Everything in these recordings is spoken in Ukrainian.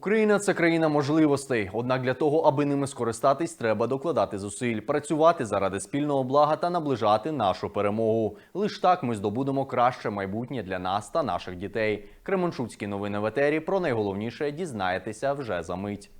Україна це країна можливостей. Однак для того, аби ними скористатись, треба докладати зусиль, працювати заради спільного блага та наближати нашу перемогу. Лиш так ми здобудемо краще майбутнє для нас та наших дітей. Кременчуцькі новини в етері про найголовніше дізнаєтеся вже за мить.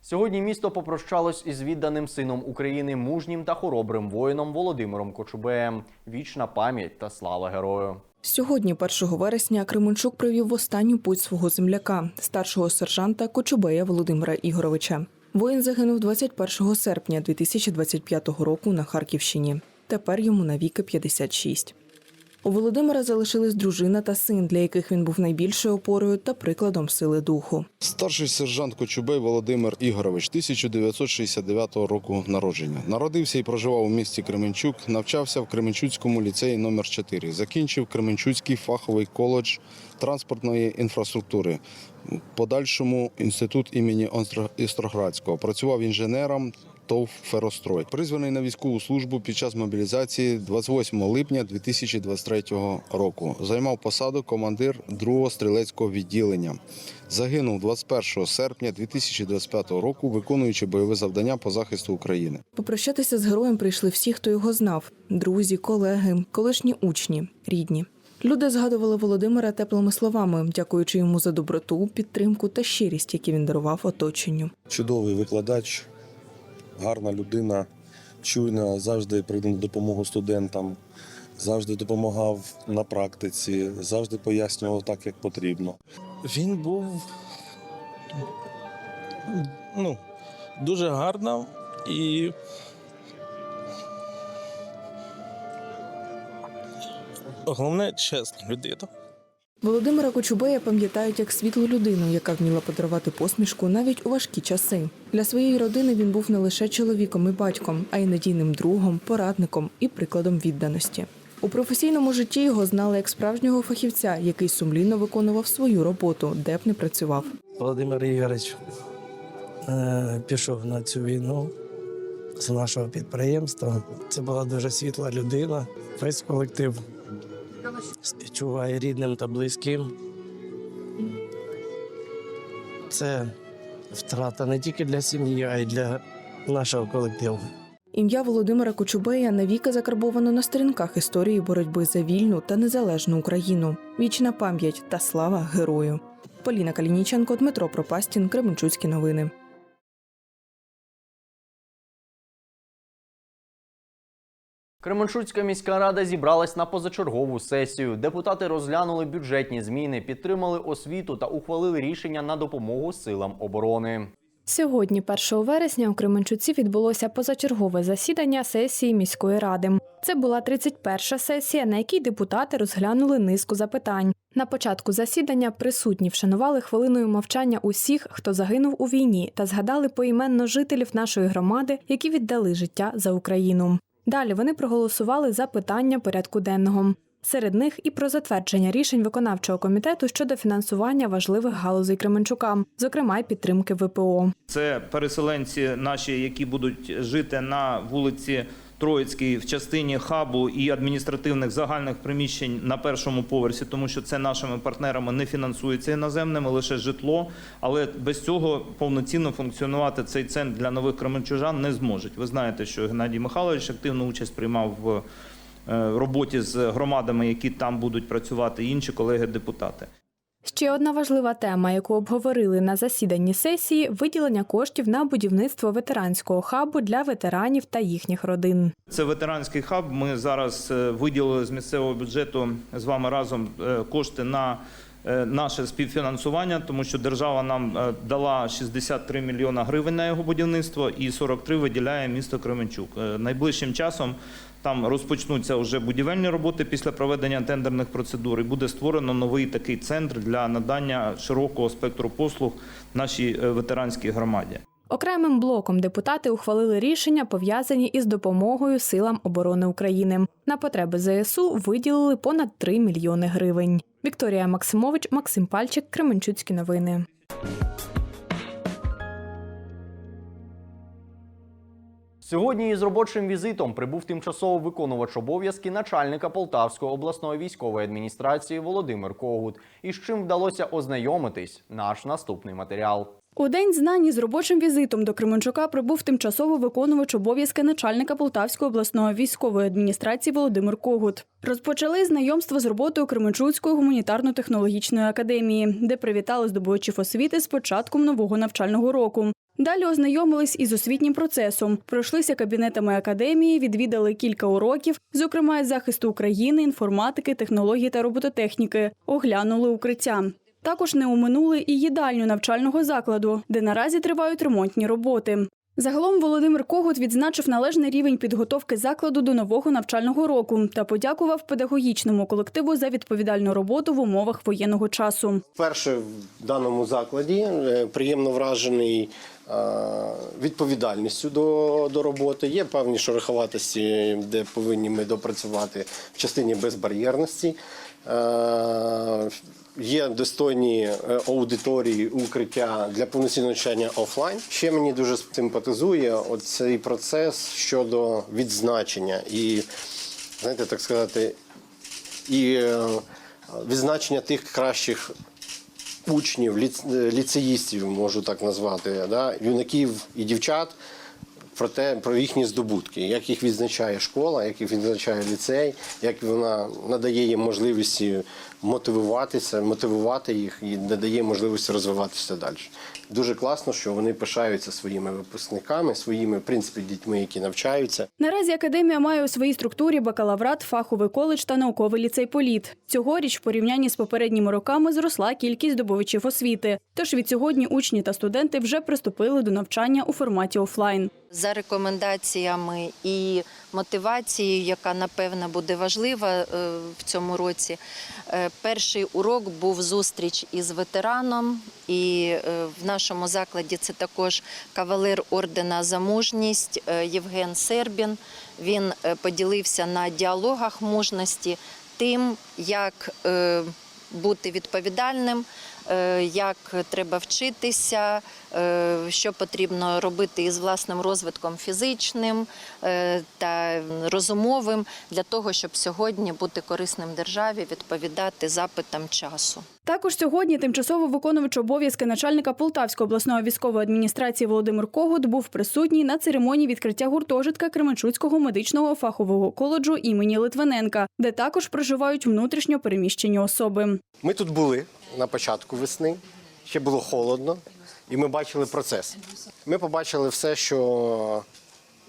Сьогодні місто попрощалось із відданим сином України, мужнім та хоробрим воїном Володимиром Кочубеєм. Вічна пам'ять та слава герою. Сьогодні, 1 вересня, Кременчук привів в останню путь свого земляка, старшого сержанта Кочубея Володимира Ігоровича. Воїн загинув 21 серпня 2025 року на Харківщині. Тепер йому навіки 56. У Володимира залишились дружина та син, для яких він був найбільшою опорою та прикладом сили духу. Старший сержант Кочубей Володимир Ігорович, 1969 року народження. Народився і проживав у місті Кременчук, навчався в Кременчуцькому ліцеї номер 4 Закінчив Кременчуцький фаховий коледж транспортної інфраструктури. Подальшому інститут імені Істроградського. Працював інженером ТОВ «Ферострой». Призваний на військову службу під час мобілізації 28 липня 2023 року. Займав посаду командир 2-го стрілецького відділення. Загинув 21 серпня 2025 року, виконуючи бойове завдання по захисту України. Попрощатися з героєм прийшли всі, хто його знав: друзі, колеги, колишні учні, рідні. Люди згадували Володимира теплими словами, дякуючи йому за доброту, підтримку та щирість, які він дарував оточенню. чудовий викладач, гарна людина, чуйна, завжди прийде на допомогу студентам, завжди допомагав на практиці, завжди пояснював так, як потрібно. Він був ну, дуже гарна і головне чесна людина. Володимира Кочубея пам'ятають як світлу людину, яка вміла подарувати посмішку навіть у важкі часи. Для своєї родини він був не лише чоловіком і батьком, а й надійним другом, порадником і прикладом відданості. У професійному житті його знали як справжнього фахівця, який сумлінно виконував свою роботу, де б не працював. Володимир Ігорович е, пішов на цю війну з нашого підприємства. Це була дуже світла людина. Весь колектив співчуває рідним та близьким. Це втрата не тільки для сім'ї, а й для нашого колективу. Ім'я Володимира Кочубея навіки закарбовано на сторінках історії боротьби за вільну та незалежну Україну. Вічна пам'ять та слава герою. Поліна Калініченко, Дмитро Пропастін, Кременчуцькі новини. Кременчуцька міська рада зібралась на позачергову сесію. Депутати розглянули бюджетні зміни, підтримали освіту та ухвалили рішення на допомогу силам оборони. Сьогодні, 1 вересня, у Кременчуці відбулося позачергове засідання сесії міської ради. Це була 31-ша сесія, на якій депутати розглянули низку запитань. На початку засідання присутні вшанували хвилиною мовчання усіх, хто загинув у війні, та згадали поіменно жителів нашої громади, які віддали життя за Україну. Далі вони проголосували за питання порядку денного. Серед них і про затвердження рішень виконавчого комітету щодо фінансування важливих галузей Кременчука, зокрема й підтримки ВПО. Це переселенці наші, які будуть жити на вулиці Троїцькій в частині хабу і адміністративних загальних приміщень на першому поверсі, тому що це нашими партнерами не фінансується іноземними, лише житло. Але без цього повноцінно функціонувати цей центр для нових кременчужан не зможуть. Ви знаєте, що Геннадій Михайлович активну участь приймав в е, роботі з громадами, які там будуть працювати, і інші колеги-депутати. Ще одна важлива тема, яку обговорили на засіданні сесії виділення коштів на будівництво ветеранського хабу для ветеранів та їхніх родин. Це ветеранський хаб. Ми зараз е, виділили з місцевого бюджету з вами разом е, кошти на е, наше співфінансування, тому що держава нам дала 63 мільйона гривень на його будівництво і 43 виділяє місто Кременчук. Найближчим часом там розпочнуться вже будівельні роботи після проведення тендерних процедур. І буде створено новий такий центр для надання широкого спектру послуг нашій е, ветеранській громаді. Окремим блоком депутати ухвалили рішення, пов'язані із допомогою силам оборони України. На потреби ЗСУ виділили понад 3 мільйони гривень. Вікторія Максимович, Максим Пальчик, Кременчуцькі новини. Сьогодні із робочим візитом прибув тимчасово виконувач обов'язки начальника Полтавської обласної військової адміністрації Володимир Когут. І з чим вдалося ознайомитись наш наступний матеріал. У день знань із робочим візитом до Кременчука прибув тимчасово виконувач обов'язки начальника Полтавської обласної військової адміністрації Володимир Когут. Розпочали знайомство з роботою Кременчуцької гуманітарно-технологічної академії, де привітали здобувачів освіти з початком нового навчального року. Далі ознайомились із освітнім процесом, пройшлися кабінетами академії, відвідали кілька уроків, зокрема із захисту України, інформатики, технології та робототехніки, оглянули укриття. Також не оминули і їдальню навчального закладу, де наразі тривають ремонтні роботи. Загалом Володимир Когут відзначив належний рівень підготовки закладу до нового навчального року та подякував педагогічному колективу за відповідальну роботу в умовах воєнного часу. Вперше в даному закладі е, приємно вражений відповідальністю до, до роботи. Є певні шероховатості, де повинні ми допрацювати в частині безбар'єрності. Е, Є достойні е, аудиторії укриття для повноцінного навчання офлайн. Ще мені дуже симпатизує цей процес щодо відзначення і, знаєте, так сказати, і е, відзначення тих кращих учнів, ліц- ліцеїстів, можу так назвати, да, юнаків і дівчат про те, про їхні здобутки, як їх відзначає школа, як їх відзначає ліцей, як вона надає їм можливості мотивуватися, мотивувати їх і надає можливості розвиватися далі. Дуже класно, що вони пишаються своїми випускниками, своїми в принципі дітьми, які навчаються. Наразі академія має у своїй структурі бакалаврат, фаховий коледж та науковий ліцей політ. Цьогоріч, в порівнянні з попередніми роками, зросла кількість здобувачів освіти. Тож від сьогодні учні та студенти вже приступили до навчання у форматі офлайн. за рекомендаціями і мотивацією, яка напевно буде важлива е, в цьому році. Е, Перший урок був зустріч із ветераном, і е, в нашому закладі це також кавалер ордена за мужність е, Євген Сербін. Він е, поділився на діалогах мужності тим, як е, бути відповідальним, як треба вчитися, е, що потрібно робити із власним розвитком фізичним е, та розумовим для того, щоб сьогодні бути корисним державі, відповідати запитам часу. Також сьогодні тимчасово виконувач обов'язки начальника Полтавської обласної військової адміністрації Володимир Когут був присутній на церемонії відкриття гуртожитка Кременчуцького медичного фахового коледжу імені Литвиненка, де також проживають внутрішньо переміщені особи. Ми тут були на початку весни, ще було холодно, і ми бачили процес. Ми побачили все, що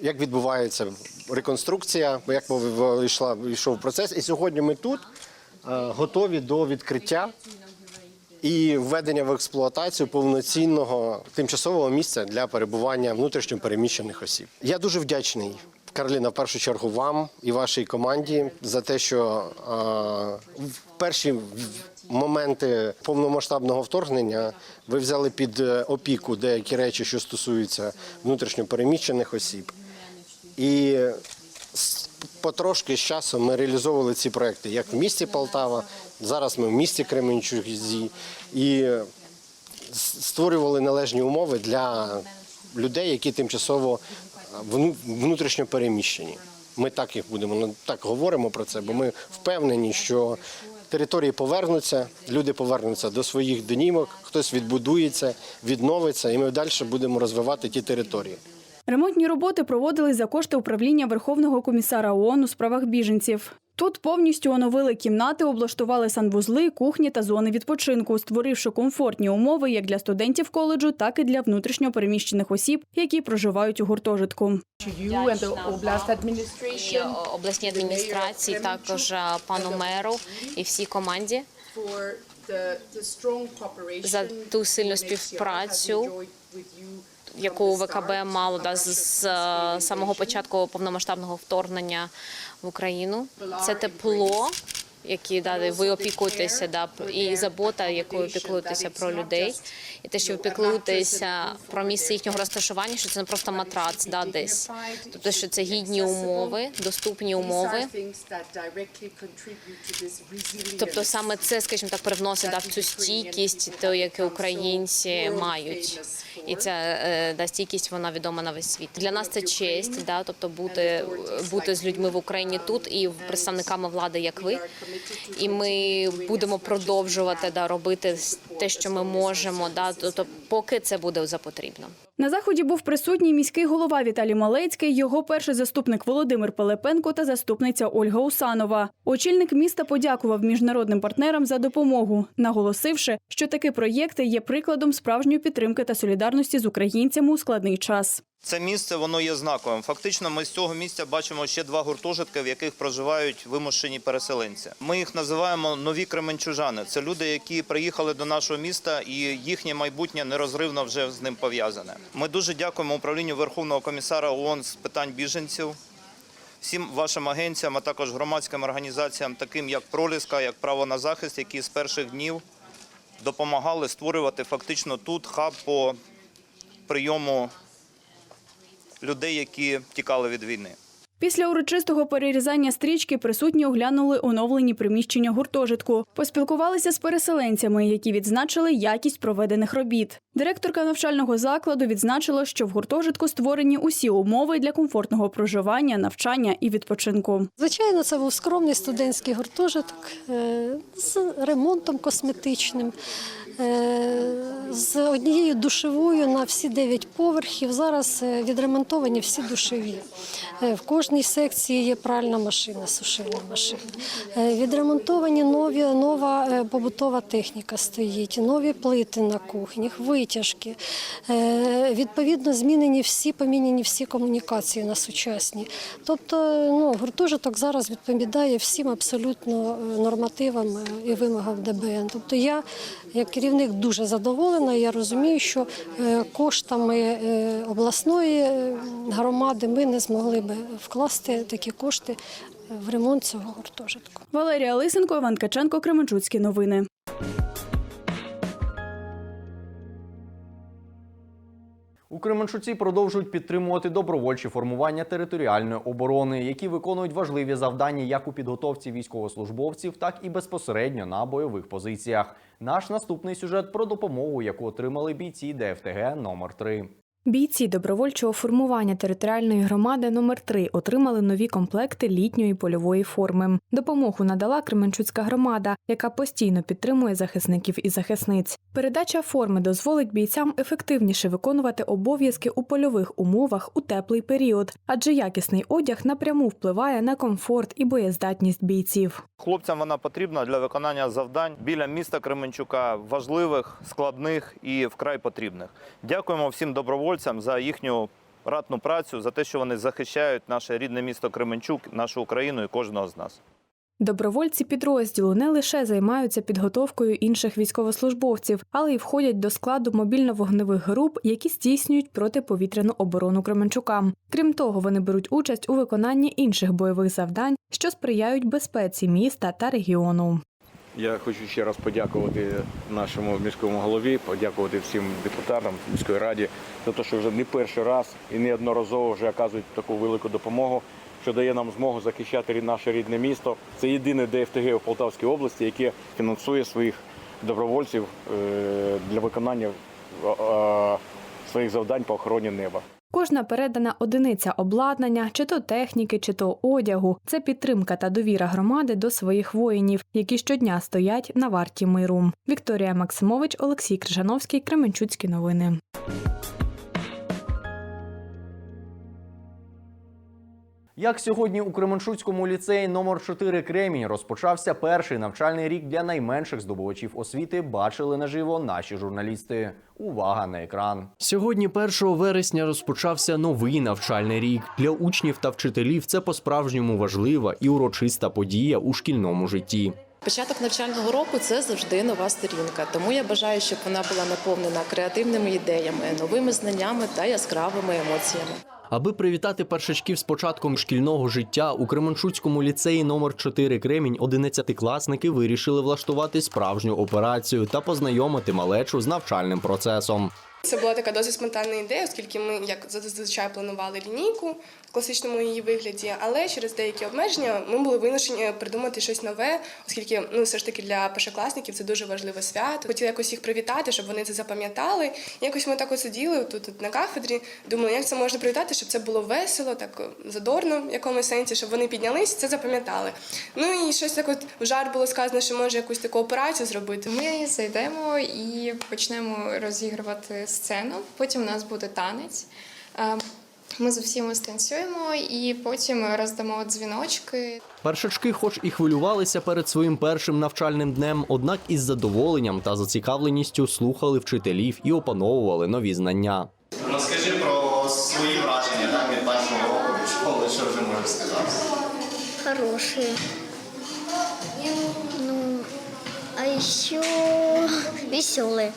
як відбувається реконструкція, як йшла, йшов процес. І сьогодні ми тут е, готові до відкриття і введення в експлуатацію повноцінного тимчасового місця для перебування внутрішньо переміщених осіб. Я дуже вдячний. Кароліна, в першу чергу вам і вашій команді за те, що в перші моменти повномасштабного вторгнення ви взяли під е, опіку деякі речі, що стосуються внутрішньо переміщених осіб. І потрошки з часом ми реалізовували ці проекти як в місті Полтава, зараз ми в місті Кременчузі і створювали належні умови для людей, які тимчасово внутрішньо переміщені. Ми так їх будемо ну, так говоримо про це, бо ми впевнені, що території повернуться, люди повернуться до своїх домівок, хтось відбудується, відновиться, і ми далі будемо розвивати ті території. Ремонтні роботи проводили за кошти управління Верховного комісара ООН у справах біженців. Тут повністю оновили кімнати, облаштували санвузли, кухні та зони відпочинку, створивши комфортні умови як для студентів коледжу, так і для внутрішньо переміщених осіб, які проживають у гуртожитку. і обласній адміністрації, також е, пану меру і всій команді. За ту сильну співпрацю, яку ВКБ мало да, з, з е, самого початку повномасштабного вторгнення в Україну. Це тепло, які да, ви опікуєтеся, да, і забота, якою опікуєтеся про людей, і те, що ви піклуєтеся про місце їхнього розташування, що це не просто матрац, да, десь. Тобто, що це гідні умови, доступні умови. Тобто саме це, скажімо так, привносить да, в цю стійкість, то, яку українці мають, і ця е, да, стійкість вона відома на весь світ. Для нас це честь, да, тобто бути, бути з людьми в Україні тут і представниками влади, як ви. І ми будемо продовжувати да, робити те, що ми можемо, да, тобто, поки це буде за потрібно. На заході був присутній міський голова Віталій Малецький, його перший заступник Володимир Пилипенко та заступниця Ольга Усанова. Очільник міста подякував міжнародним партнерам за допомогу, наголосивши, що такі проєкти є прикладом справжньої підтримки та солідарності з українцями у складний час. Це місце воно є знаковим. Фактично, ми з цього місця бачимо ще два гуртожитки, в яких проживають вимушені переселенці. Ми їх називаємо нові кременчужани. Це люди, які приїхали до нашого міста, і їхнє майбутнє нерозривно вже з ним пов'язане. Ми дуже дякуємо управлінню Верховного комісара ООН з питань біженців. Всім вашим агенціям, а також громадським організаціям, таким як Проліска, як право на захист, які з перших днів допомагали створювати фактично тут хаб по прийому людей, які тікали від війни. Після урочистого перерізання стрічки присутні оглянули оновлені приміщення гуртожитку, поспілкувалися з переселенцями, які відзначили якість проведених робіт. Директорка навчального закладу відзначила, що в гуртожитку створені усі умови для комфортного проживання, навчання і відпочинку. Звичайно, це був скромний студентський гуртожиток е, з ремонтом косметичним, з однією душевою на всі дев'ять поверхів. Зараз е, відремонтовані всі душеві. Е, В кожній секції є пральна машина, сушильна машина. Е, Відремонтовані нові, нова е, побутова техніка стоїть, нові плити на кухнях, витяжки. Е, Відповідно, змінені всі, поміняні всі комунікації на сучасні. Тобто, ну, гуртожиток зараз відповідає всім абсолютно е, нормативам е, і вимогам ДБН. Тобто я, як керівник, дуже задоволена. Я розумію, що е, коштами е, обласної е, громади ми не змогли би вкласти такі кошти в ремонт цього гуртожитку. Валерія Лисенко, Іван Каченко, Кременчуцькі новини. У Кременчуці продовжують підтримувати добровольчі формування територіальної оборони, які виконують важливі завдання як у підготовці військовослужбовців, так і безпосередньо на бойових позиціях. Наш наступний сюжет про допомогу, яку отримали бійці ДФТГ номер 3 Бійці добровольчого формування територіальної громади номер 3 отримали нові комплекти літньої польової форми. Допомогу надала Кременчуцька громада, яка постійно підтримує захисників і захисниць. Передача форми дозволить бійцям ефективніше виконувати обов'язки у польових умовах у теплий період, адже якісний одяг напряму впливає на комфорт і боєздатність бійців. Хлопцям вона потрібна для виконання завдань біля міста Кременчука, важливих, складних і вкрай потрібних. Дякуємо всім добровольцям за їхню ратну працю, за те, що вони захищають наше рідне місто Кременчук, нашу Україну і кожного з нас. Добровольці підрозділу не лише займаються підготовкою інших військовослужбовців, але й входять до складу мобільно-вогневих груп, які здійснюють протиповітряну оборону Кременчука. Крім того, вони беруть участь у виконанні інших бойових завдань, що сприяють безпеці міста та регіону. Я хочу ще раз подякувати нашому міському голові, подякувати всім депутатам міської раді за те, що вже не перший раз і неодноразово вже оказують таку велику допомогу, що дає нам змогу захищати наше рідне місто. Це єдине ДФТГ у Полтавській області, яке фінансує своїх добровольців е, для виконання е, е, своїх завдань по охороні неба. Кожна передана одиниця обладнання, чи то техніки, чи то одягу це підтримка та довіра громади до своїх воїнів, які щодня стоять на варті миру. Вікторія Максимович, Олексій Крижановський, Кременчуцькі новини. Як сьогодні у Кременчуцькому ліцеї номер 4 Кремінь розпочався перший навчальний рік для найменших здобувачів освіти, бачили наживо наші журналісти. Увага на екран. Сьогодні, 1 вересня, розпочався новий навчальний рік. Для учнів та вчителів це по-справжньому важлива і урочиста подія у шкільному житті. Початок навчального року це завжди нова сторінка. Тому я бажаю, щоб вона була наповнена креативними ідеями, новими знаннями та яскравими емоціями. Аби привітати першачків з початком шкільного життя у Кременчуцькому ліцеї номер 4 Кремінь 11-класники вирішили влаштувати справжню операцію та познайомити малечу з навчальним процесом. Це була така досить спонтанна ідея, оскільки ми як зазвичай планували лінійку класичному її вигляді, але через деякі обмеження ми були вимушені придумати щось нове, оскільки ну все ж таки для першокласників це дуже важливе свято. Хотіла якось їх привітати, щоб вони це запам'ятали. Якось ми так сиділи тут, тут на кафедрі, думали, як це можна привітати, щоб це було весело, так задорно в якомусь сенсі, щоб вони піднялись, це запам'ятали. Ну і щось так от в жарт було сказано, що може якусь таку операцію зробити. Ми зайдемо і почнемо розігрувати сцену. Потім у нас буде танець. Ми з усіма станцюємо і потім роздамо дзвіночки. Першачки, хоч і хвилювалися перед своїм першим навчальним днем, однак із задоволенням та зацікавленістю слухали вчителів і опановували нові знання. Розкажи про свої враження так, від першого року школи, що вже можеш сказати. Хорошие. Ну, а еще веселые.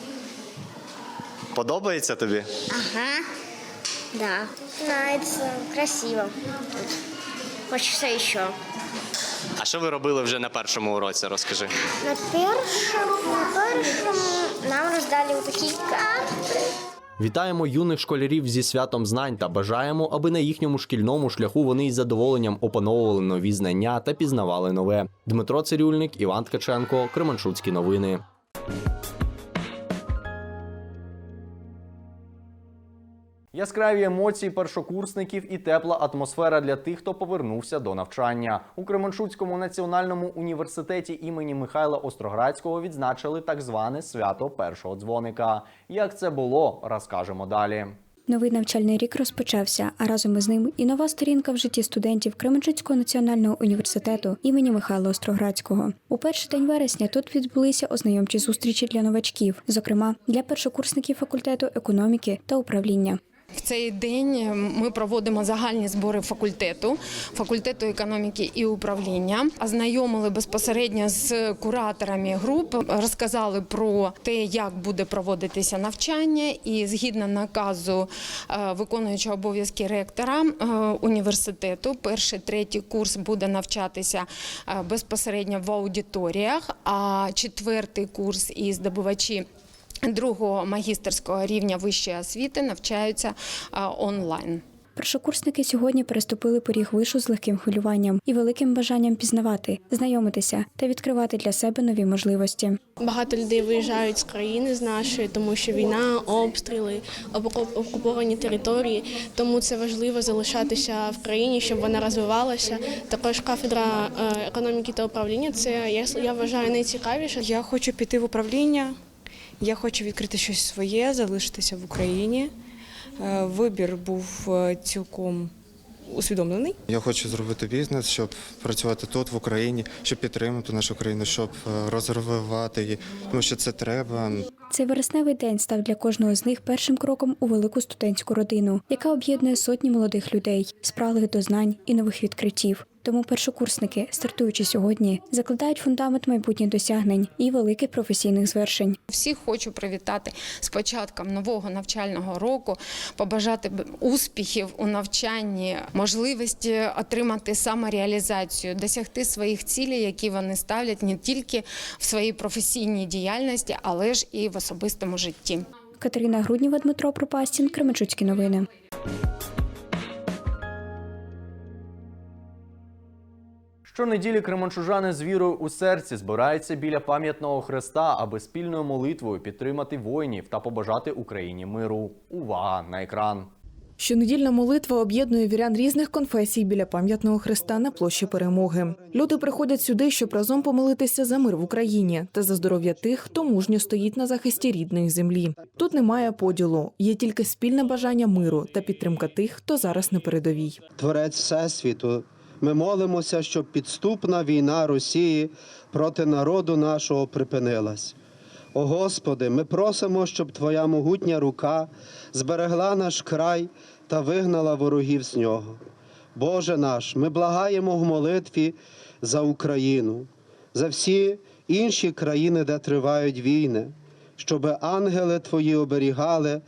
Подобається тобі? Ага. Да. Нравится, красиво. Тут. Хочется еще. А що ви робили вже на першому уроці? Розкажи. На першем, на першем нам роздали вот такие карты. Вітаємо юних школярів зі святом знань та бажаємо, аби на їхньому шкільному шляху вони із задоволенням опановували нові знання та пізнавали нове. Дмитро Цирюльник, Іван Ткаченко, Кременчуцькі новини. Яскраві емоції першокурсників і тепла атмосфера для тих, хто повернувся до навчання. У Кременчуцькому національному університеті імені Михайла Остроградського відзначили так зване свято першого дзвоника. Як це було, розкажемо далі. Новий навчальний рік розпочався, а разом із ним і нова сторінка в житті студентів Кременчуцького національного університету імені Михайла Остроградського. У перший день вересня тут відбулися ознайомчі зустрічі для новачків, зокрема для першокурсників факультету економіки та управління. В цей день ми проводимо загальні збори факультету, факультету економіки і управління. Ознайомили безпосередньо з кураторами груп, розказали про те, як буде проводитися навчання, і згідно наказу е, виконуючого обов'язки ректора е, університету, перший третій курс буде навчатися е, безпосередньо в аудиторіях, а четвертий курс і здобувачі. Другого магістерського рівня вищої освіти навчаються онлайн. Першокурсники сьогодні переступили поріг вишу з легким хвилюванням і великим бажанням пізнавати, знайомитися та відкривати для себе нові можливості. Багато людей виїжджають з країни з нашої, тому що війна, обстріли, окуп- окуповані території. Тому це важливо залишатися в країні, щоб вона розвивалася. Також кафедра е, економіки та управління це я, я вважаю найцікавіше. Я хочу піти в управління, я хочу відкрити щось своє, залишитися в Україні. Е, Вибір був е, цілком усвідомлений. Я хочу зробити бізнес, щоб працювати тут, в Україні, щоб підтримати нашу країну, щоб е, розвивати її, тому що це треба. Цей вересневий день став для кожного з них першим кроком у велику студентську родину, яка об'єднує сотні молодих людей, спраглих до знань і нових відкриттів. Тому першокурсники, стартуючи сьогодні, закладають фундамент майбутніх досягнень і великих професійних звершень. Всіх хочу привітати з початком нового навчального року, побажати успіхів у навчанні, можливості отримати самореалізацію, досягти своїх цілей, які вони ставлять не тільки в своїй професійній діяльності, але ж і в особистому житті. Катерина Грудніва, Дмитро Пропастін, Кременчуцькі новини. Щонеділі кременчужани з вірою у серці збираються біля пам'ятного хреста, аби спільною молитвою підтримати воїнів та побажати Україні миру. Увага на екран. Щонедільна молитва об'єднує вірян різних конфесій біля пам'ятного хреста на площі перемоги. Люди приходять сюди, щоб разом помолитися за мир в Україні та за здоров'я тих, хто мужньо стоїть на захисті рідної землі. Тут немає поділу, є тільки спільне бажання миру та підтримка тих, хто зараз на передовій. Творець Всесвіту, ми молимося, щоб підступна війна Росії проти народу нашого припинилась. О Господи, ми просимо, щоб Твоя могутня рука зберегла наш край та вигнала ворогів з нього. Боже наш, ми благаємо в молитві за Україну, за всі інші країни, де тривають війни, щоб ангели Твої оберігали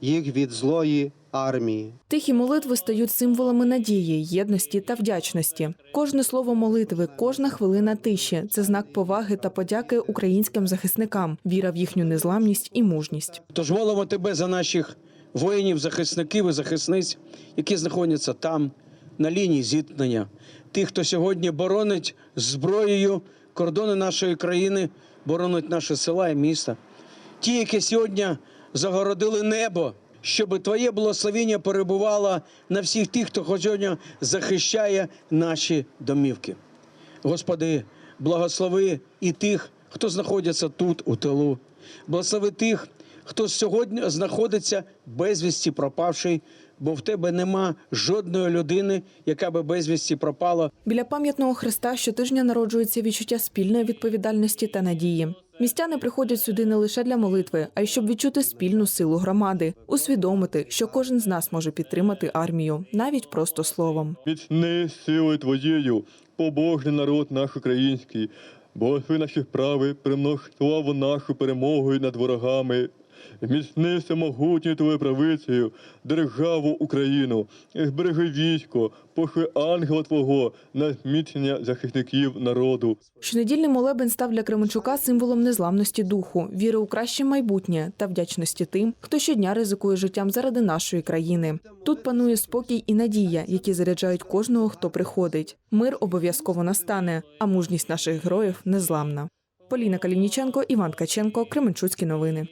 їх від злої армії. Тихі молитви стають символами надії, єдності та вдячності. Кожне слово молитви, кожна хвилина тиші це знак поваги та подяки українським захисникам, віра в їхню незламність і мужність. Тож молимо тебе за наших воїнів, захисників і захисниць, які знаходяться там, на лінії зіткнення, тих, хто сьогодні боронить зброєю кордони нашої країни, боронить наші села і міста. Ті, які сьогодні загородили небо, щоб Твоє благословення перебувало на всіх тих, хто сьогодні захищає наші домівки. Господи, благослови і тих, хто знаходиться тут, у тилу. Благослови тих, хто сьогодні знаходиться безвісті пропавший, бо в тебе нема жодної людини, яка би безвісті пропала. Біля пам'ятного хреста щотижня народжується відчуття спільної відповідальності та надії. Містяни приходять сюди не лише для молитви, а й щоб відчути спільну силу громади, усвідомити, що кожен з нас може підтримати армію, навіть просто словом. Міцни силою твоєю, побожний народ наш український, бо наші справи, примнож славу нашу перемогою над ворогами. Міцни всемогутньою твоєю правицею, державу Україну, збережи військо, пошли ангела Твого на зміцнення захисників народу. Щонедільний молебень став для Кременчука символом незламності духу, віри у краще майбутнє та вдячності тим, хто щодня ризикує життям заради нашої країни. Тут панує спокій і надія, які заряджають кожного, хто приходить. Мир обов'язково настане, а мужність наших героїв незламна. Поліна Калініченко, Іван Ткаченко, Кременчуцькі новини.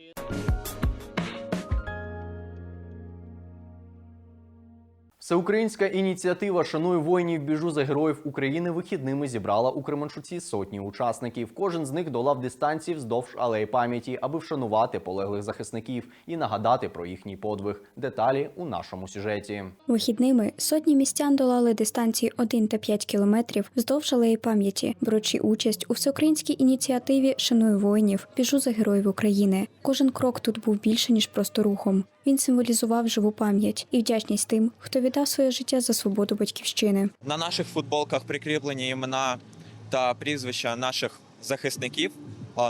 Всеукраїнська ініціатива Шаную воїнів біжу за героїв України вихідними зібрала у Кременчуці сотні учасників. Кожен з них долав дистанції вздовж алеї пам'яті, аби вшанувати полеглих захисників і нагадати про їхній подвиг. Деталі у нашому сюжеті. Вихідними сотні містян долали дистанції 1 та 5 кілометрів вздовж алеї пам'яті, беручи участь у всеукраїнській ініціативі Шаную воїнів, біжу за героїв України. Кожен крок тут був більше ніж просто рухом. Він символізував живу пам'ять і вдячність тим, хто віддав своє життя за свободу батьківщини. На наших футболках прикріплені імена та прізвища наших захисників,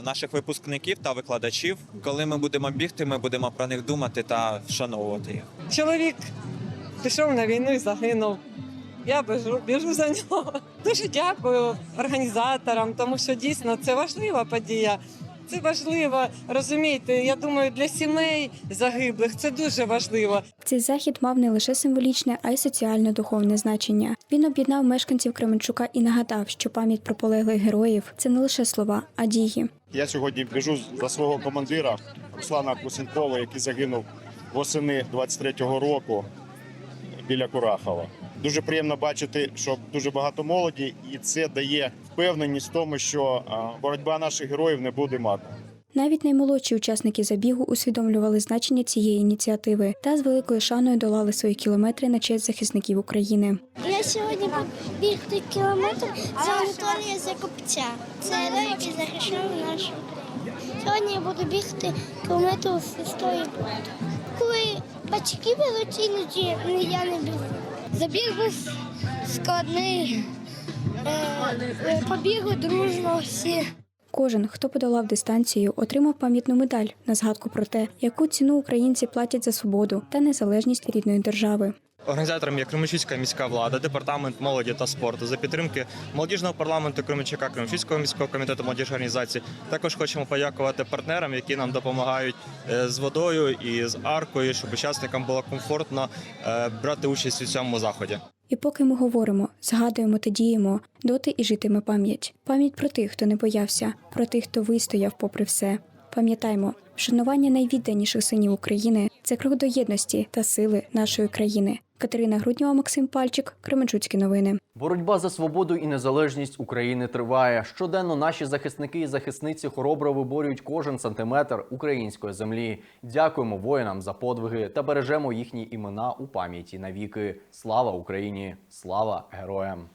наших випускників та викладачів. Коли ми будемо бігти, ми будемо про них думати та вшановувати їх. Чоловік пішов на війну і загинув. Я біжу, біжу за нього. Дуже дякую організаторам, тому що дійсно це важлива подія. Це важливо розумієте. Я думаю, для сімей загиблих це дуже важливо. Цей захід мав не лише символічне, а й соціально-духовне значення. Він об'єднав мешканців Кременчука і нагадав, що пам'ять про полеглих героїв це не лише слова, а дії. Я сьогодні біжу за свого командира Руслана Кусенкова, який загинув восени 23-го року біля Курахова. Дуже приємно бачити, що дуже багато молоді, і це дає впевненість в тому, що боротьба наших героїв не буде марною. Навіть наймолодші учасники забігу усвідомлювали значення цієї ініціативи та з великою шаною долали свої кілометри на честь захисників України. Я сьогодні буду бігти кілометр за Анатолія Закопця. Це герой, який захищав нашу Україну. Сьогодні я буду бігти кілометр з братом. Коли батьки беруть іноді, я не бігу. Забіг був складний. Е, Побігли дружно всі. Кожен, хто подолав дистанцію, отримав пам'ятну медаль на згадку про те, яку ціну українці платять за свободу та незалежність рідної держави. Організатором є Кременчуцька міська влада, департамент молоді та спорту за підтримки молодіжного парламенту Кременчука, Кременчуцького міського комітету молодіжної організації. Також хочемо подякувати партнерам, які нам допомагають е, з водою і з аркою, щоб учасникам було комфортно е, брати участь у цьому заході. І поки ми говоримо, згадуємо та діємо, доти і житиме пам'ять. Пам'ять про тих, хто не боявся, про тих, хто вистояв попри все. Пам'ятаймо, вшанування найвідданіших синів України це крок до єдності та сили нашої країни. Катерина Груднєва, Максим Пальчик, Кременчуцькі новини. Боротьба за свободу і незалежність України триває. Щоденно наші захисники і захисниці хоробро виборюють кожен сантиметр української землі. Дякуємо воїнам за подвиги та бережемо їхні імена у пам'яті навіки. Слава Україні! Слава героям!